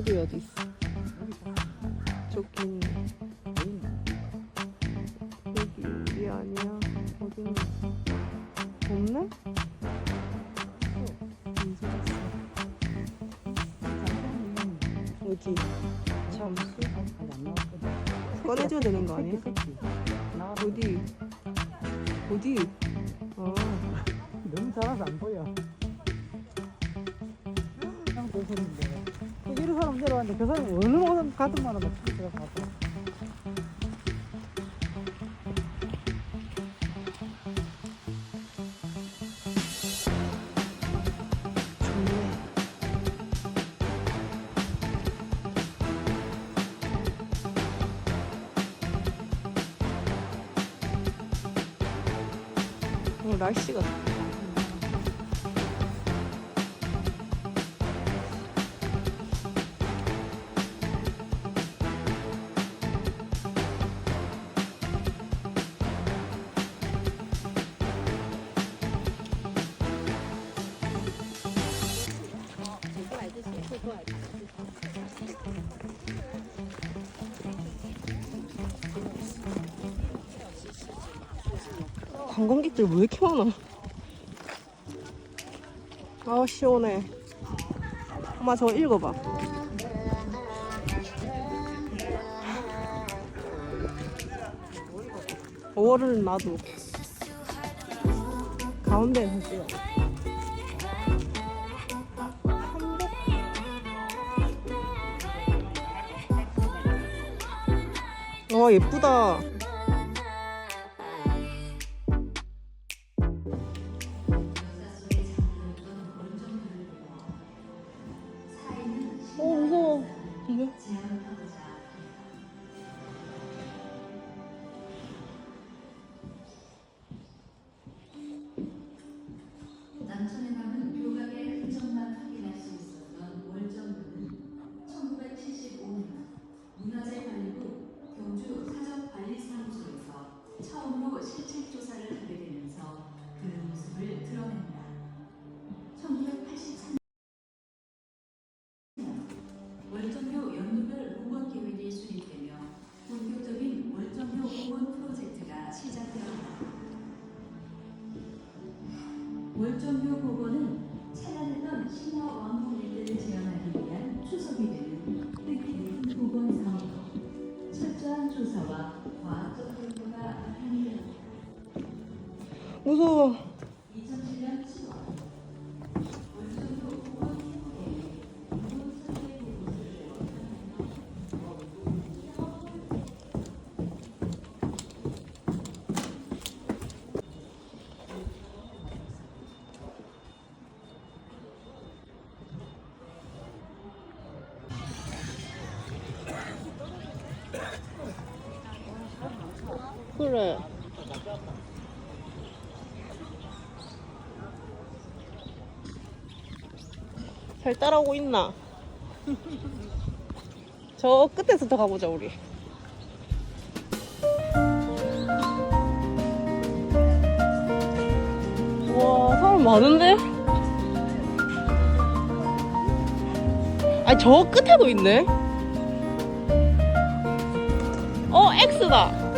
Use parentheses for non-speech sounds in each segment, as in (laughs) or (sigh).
어디 어디 있어? 저기 있네. 여기 여기 아니야? 어디? 없네? 어디? 잠수? 꺼내줘야 되는 거 아니야? 어디? 어디? 아, 너무 작아서 안 보여. (gasps) 그냥 보이는데. 이런 사람 내려왔는데 그 사람이 어느 오는 같은 말은 막 봤어. 좋네. 어, 날씨가 관광객들 왜 이렇게 많아? 아 시원해. 엄마 저거 읽어봐. 월을 놔도 가운데에서 찍어. 와 예쁘다. 월정교 복원은 찬란했던 신화 왕궁일들을 재현하기 위한 초석이 되는 뜻깊은 복원 사업으로 철저한 조사와 과학적 연구가 함유되었다. 무서워. 그래. 잘 따라오고 있나? (laughs) 저 끝에서 더 가보자 우리. 와 사람 많은데? 아니 저 끝에도 있네. 어 X다.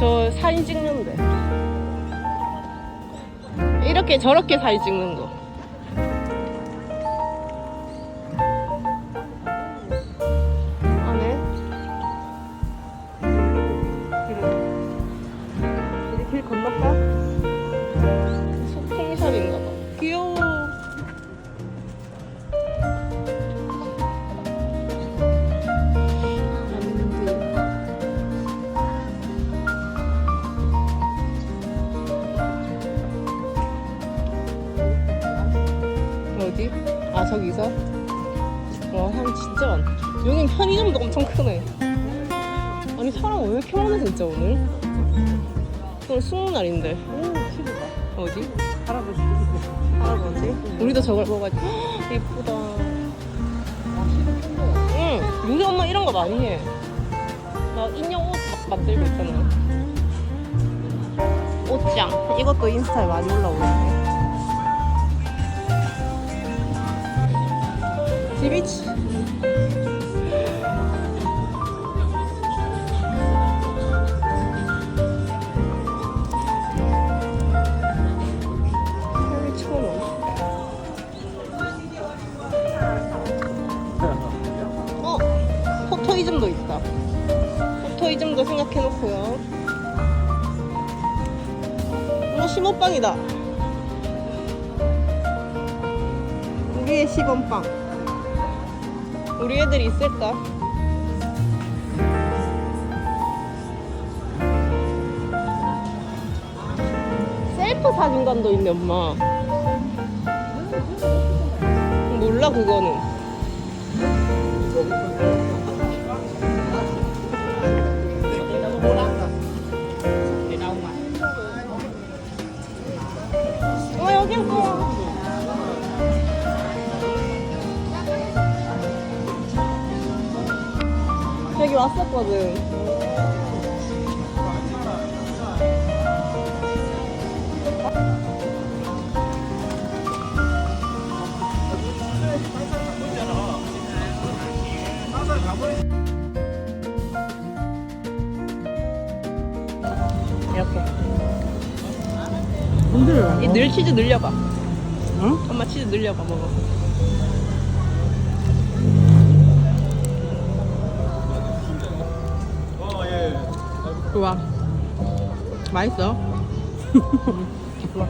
저 사진 찍는데. 이렇게 저렇게 사진 찍는 거. 아 저기서? 와 사람 진짜 많다 여긴 편의점도 엄청 크네 아니 사람 왜 이렇게 많아 진짜 오늘? 오늘 수능 날인데 오, 치료가. 어디? 할아버지. 할아버지? 우리도 저걸 먹어가지고 헉, (gasps) 예쁘다 아. 응 요새 엄마 이런 거 많이 해나 인형 옷 막 만들고 있잖아 옷장 이것도 인스타에 많이 올라오는데 원. 어, 포토이즘도 있다. 포토이즘도 생각해놓고요. 어, 심호빵이다. 우리의 시범빵. 우리 애들이 있을까? 셀프 사진관도 있네, 엄마. 몰라, 그거는. 왔었거든. 이렇게. 흔들어. 이늘 치즈 늘려봐. 응? 엄마 치즈 늘려봐 먹어. 좋아. 맛있어. 좋아.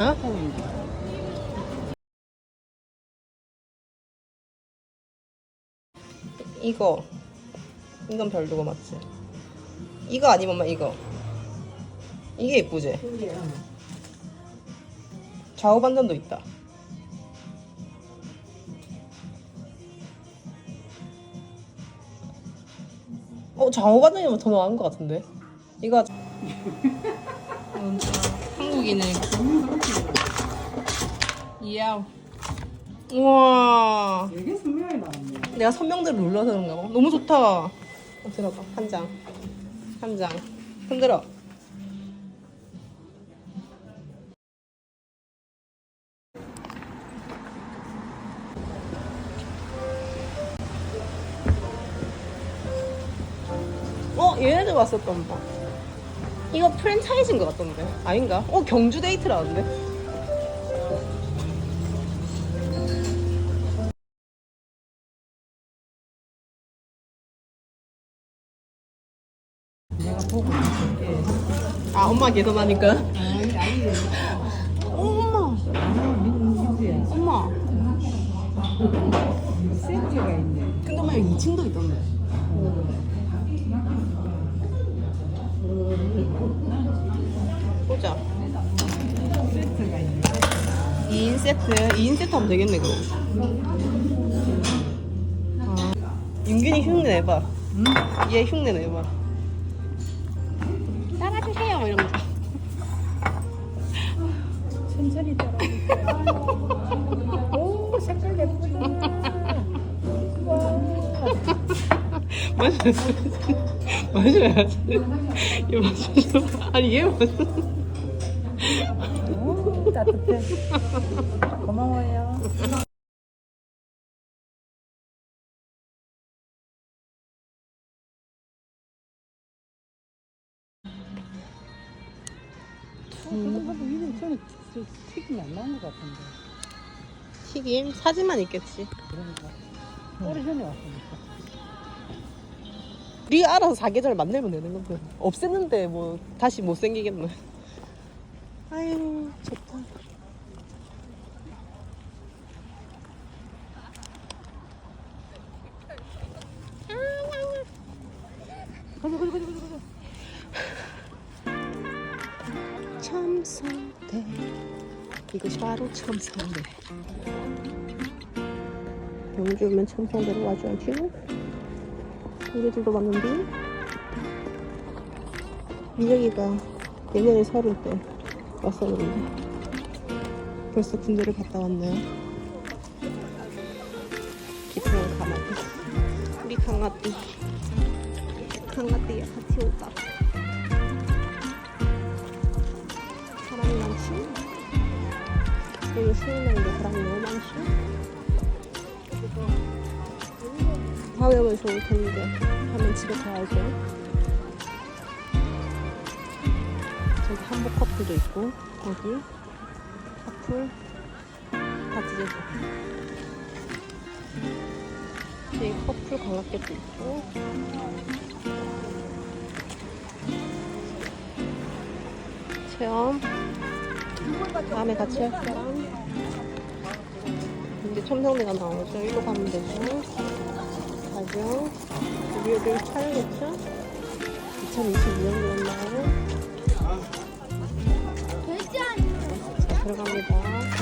어? 이거 이건 별로고 맞지? 이거 아니면 엄마 이거 이게 예쁘지? 좌우 반전도 있다 어 좌우 반전이면 더 나은 것 같은데 이거 (laughs) 음, 한국인은 이야 우와 되게 선명히 나왔네. 내가 선명대로 눌러서 그런가 봐. 너무 좋다. 어, 들어봐. 한 장. 한 장. 흔들어. 어, 얘네들 왔었던 봐. 이거 프랜차이즈인 것 같던데. 아닌가? 어, 경주 데이트라는데. 엄마 계산하니까. 어, 엄마. 엄마. 세트가 있네. 근데 엄마 여기 2층도 있던데. 보자. 세트가 있네. 2인 세트. 2인 세트 하면 되겠네, 그럼. 아. 윤균이 흉내 내봐. 응? 얘 흉내 내봐. 천천히 따라줄게. 오, 색깔 예쁘다. 와. 맞아. 맞아야지. 얘 맞아. 아니, 얘 맞아. 오, 따뜻해. 고마워요. 것 같은데. 튀김? 사진만 있겠지. 그러니까. 오리전에 왔으니까. 우리 알아서 사계절 만들면 되는 건데. 없앴는데 뭐 다시 못 생기겠네. 아유, 좋다. 가자, 가자, 가자, 가자. 가자. 첨성대 이것이 바로 첨성대 경주 오면 첨성대로 와줘야지 우리들도 왔는데 민혁이가 내년에 서른 때 왔었는데 벌써 군대를 갔다 왔네요 기통한 강아지. 우리 강아지. 강아지야 같이 오자. 여기 수능인데 사람이 너무 많지? 다음에 오면 좋을 텐데. 하면 집에 가야죠. 저기 한복 커플도 있고, 거기 커플 다 찢어져. 여기 커플 관람객도 있고. 체험. 다음에 같이 할 사람 이제 첨성대가 나오죠. 일로 가면 되죠. 가죠. 우리 여기 촬영했죠 2022년도였나요? 들어갑니다.